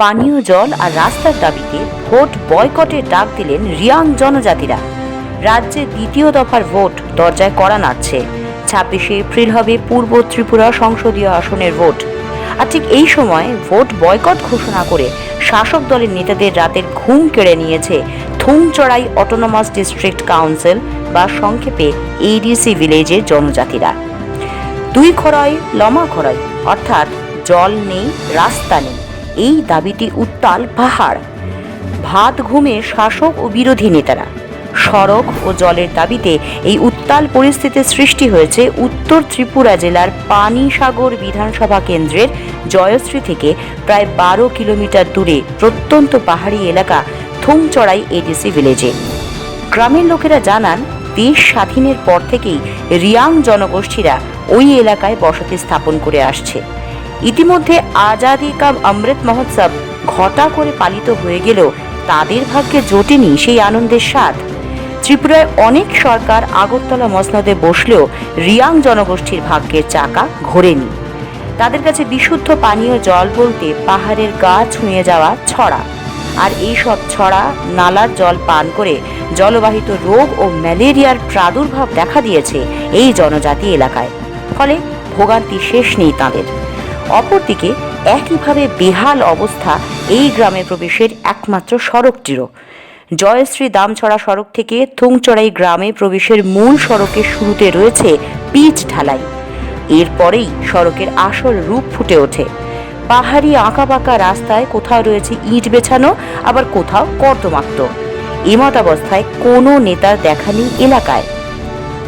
পানীয় জল আর রাস্তার দাবিতে ভোট বয়কটের ডাক দিলেন রিয়াং জনজাতিরা। রাজ্যে দ্বিতীয় দফার ভোট দরজায় করা নাচ্ছে ছাব্বিশে এপ্রিল হবে পূর্ব ত্রিপুরা সংসদীয় আসনের ভোট। আর ঠিক এই সময় ভোট বয়কট ঘোষণা করে শাসক দলের নেতাদের রাতের ঘুম কেড়ে নিয়েছে থুমচড়াই অটোনমাস ডিস্ট্রিক্ট কাউন্সিল বা সংক্ষেপে এডিসি ভিলেজের জনজাতিরা। দুই খরয় লমা খরয় অর্থাৎ জল নেই, রাস্তা নেই। এই দাবিটি উত্তাল পাহাড়। ভাত ঘুমে শাসক ও বিরোধী নেতারা। সড়ক ও জলের দাবিতে এই উত্তাল পরিস্থিতির সৃষ্টি হয়েছে উত্তর ত্রিপুরা জেলার পানিসাগর বিধানসভা কেন্দ্রের জয়শ্রী থেকে প্রায় বারো কিলোমিটার দূরে প্রত্যন্ত পাহাড়ি এলাকা থুমচড়াই এডিসি ভিলেজে। গ্রামের লোকেরা জানান, দেশ স্বাধীনের পর থেকেই রিয়াং জনগোষ্ঠীরা ওই এলাকায় বসতি স্থাপন করে আসছে। ইতিমধ্যে আজাদি কাম অমৃত মহোৎসব ঘটা করে পালিত হয়ে গেলেও তাদের ভাগ্যে জোটেনি সেই আনন্দের স্বাদ। ত্রিপুরায় অনেক সরকার আগরতলা মসনদে বসলেও রিয়াং জনগোষ্ঠীর ভাগ্যের চাকা ঘোরেনি। তাদের কাছে বিশুদ্ধ পানীয় জল বলতে পাহাড়ের গা ছুঁয়ে যাওয়া ছড়া। আর এই সব ছড়া, নালার জল পান করে জলবাহিত রোগ ও ম্যালেরিয়ার প্রাদুর্ভাব দেখা দিয়েছে এই জনজাতি এলাকায়। ফলে ভোগান্তি শেষ নেই তাদের। অপরদিকে একইভাবে বেহাল অবস্থা এই গ্রামে প্রবেশের একমাত্র সড়কটিরও জয়শ্রী দামছড়া সড়ক থেকে থুংচড়াই গ্রামে প্রবেশের মূল সড়কের শুরুতে রয়েছে পিচ ঢালাই। এরপরেই সড়কের আসল রূপ ফুটে ওঠে। পাহাড়ি আঁকাবাঁকা রাস্তায় কোথাও রয়েছে ইট বেছানো, আবার কোথাও কর্দমাক্ত। এমত অবস্থায় কোনো নেতার দেখা নেই এলাকায়।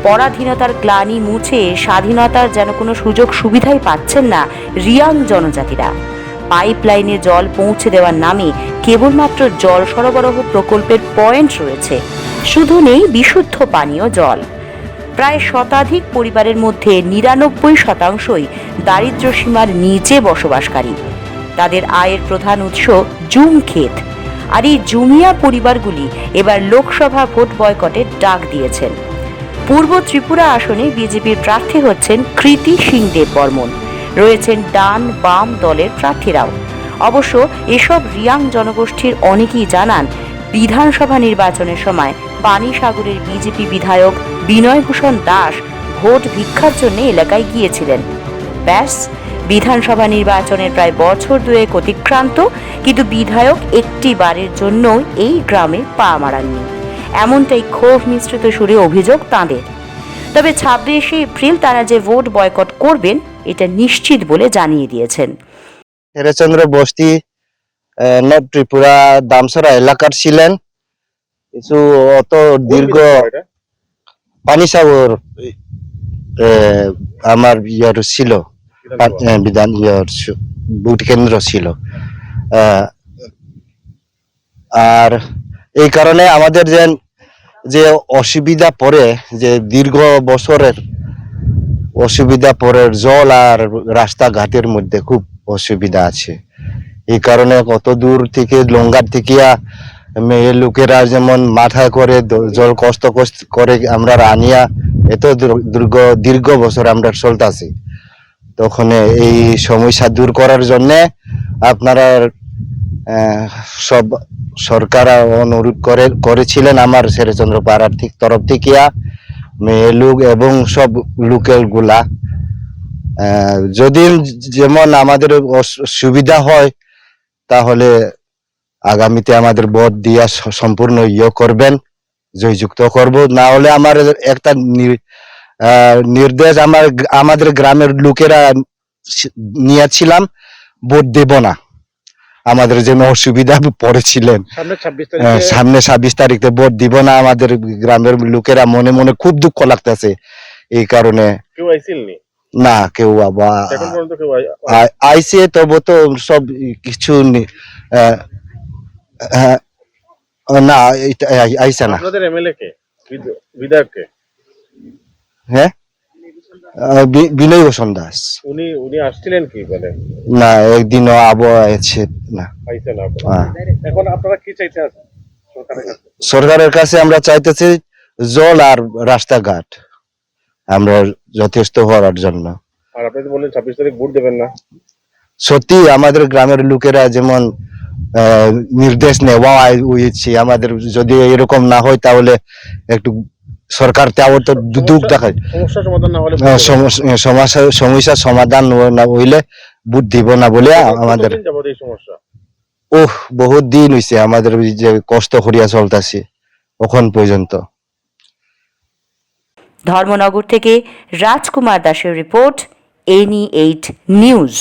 পরাধীনতার গ্লানি মুছে স্বাধীনতার যেন কোনো সুযোগ সুবিধাই পাচ্ছেন না রিয়াং জনজাতিরা। পাইপলাইনে জল পৌঁছে দেওয়ার নামে কেবলমাত্র জল সরবরাহ প্রকল্পের পয়েন্ট রয়েছে। শুধু নেই, বিশুদ্ধ পানীয় জল। প্রায় শতাধিক পরিবারের মধ্যে নিরানব্বই শতাংশই দারিদ্র্য সীমার নিচে বসবাসকারী। তাদের আয়ের প্রধান উৎস জুম ক্ষেত। আর এই জুমিয়া পরিবারগুলি এবার লোকসভা ভোট বয়কটের ডাক দিয়েছেন। পূর্ব ত্রিপুরা আসনে বিজেপির প্রার্থী হচ্ছেন কৃতি সিং দেব বর্মন। রয়েছেন ডান বাম দলের প্রার্থীরাও। অবশ্য এসব রিয়াং জনগোষ্ঠীর অনেকেই জানান, বিধানসভা নির্বাচনের সময় পানিসাগরের বিজেপি বিধায়ক বিনয়ভূষণ দাস ভোট ভিক্ষার জন্য এলাকায় গিয়েছিলেন। ব্যাস, বিধানসভা নির্বাচনের প্রায় বছর দুয়েক অতিক্রান্ত, কিন্তু বিধায়ক একটি বারের জন্য এই গ্রামে পা মারাননি। এমনটাই ক্ষোভ মিশ্রিত সুরে অভিযোগ তাঁদের। তবে ছাব্বিশে এপ্রিল তারা যে ভোট বয়কট করবেন এটা নিশ্চিত বলে জানিয়ে দিয়েছেন। হেরেচন্দ্র বস্তি নর্থ ত্রিপুরা দামসরা এলাকার ছিলেন। কিছু অত দীর্ঘ পানিসাগর আহ, আমার ইয়ার ছিল। আহ, বিধান ইয়ার ভোট কেন্দ্র ছিল। আহ, আর এই কারণে আমাদের যে যে অসুবিধা পড়ে যে দীর্ঘ বছরের অসুবিধা পড়ে জল আর রাস্তাঘাটের মধ্যে খুব অসুবিধা আছে। এই কারণে কত দূর থেকে, লঙ্গার থেকে মেয়ে লোকেরা যেমন মাথায় করে জল কষ্ট কষ্ট করে আমরা আনিয়া এত দূর- দীর্ঘ দীর্ঘ বছর আমরা চলতেছি। তখন এই সমস্যা দূর করার জন্যে আপনারা সব সরকার অনুরোধ করে, করেছিলেন আমার শেরচন্দ্র পাড়ার তরফ থেকে মেয়ে লোক এবং সব লোকেরগুলা। যদি যেমন আমাদের সুবিধা হয়, তাহলে আগামীতে আমাদের ভোট দিয়া সম্পূর্ণ ইয়ে করবেন, জয়যুক্ত করব। না হলে আমার একটা নির্দেশ আমার আমাদের গ্রামের লোকেরা নিয়েছিলাম, ভোট দেব না। আমাদের যে অসুবিধা পড়েছিলেন। সামনে ছাব্বিশ তারিখে সামনে ছাব্বিশ তারিখে ভোট দিব না আমাদের গ্রামের লোকেরা মনে মনে খুব দুঃখ লাগতেছে এই কারণে। নি? কেউ আ- আইসে তবু তো সব কিছু নি- আইসে না বিধায়ক হ্যাঁ? বিনয় ভূষণ দাস। উনি উনি আসছিলেন কি মানে না একদিনও আবো আছে না। আহ, এখন আপনারা কি চাইতে আছেন সরকারের কাছে? আমরা চাইতেছি জল আর রাস্তাঘাট। আমরা যথেষ্ট হওয়ার জন্য। আর আপনি তো বললেন ছাব্বিশ তারিখ ভোট দেবেন না। সত্যি আমাদের গ্রামের লোকেরা যেমন নির্দেশ নেওয়া হয়েছে আমাদের যদি এরকম না হয় তাহলে একটু সরকার তাও তো দুদুক দেখায়। সমস্যা সমাধান না হলে আহ, সমস্যা সমস্যা- সমস্যার সমাধান না হইলে বুধ দিব না বলে আমাদের ওহ বহুত দিন হইছে আমাদের যে কষ্ট করিয়া চলতেছি এখন পর্যন্ত। ধর্মনগর থেকে রাজকুমার দাসের রিপোর্ট এনি এইট নিউজ।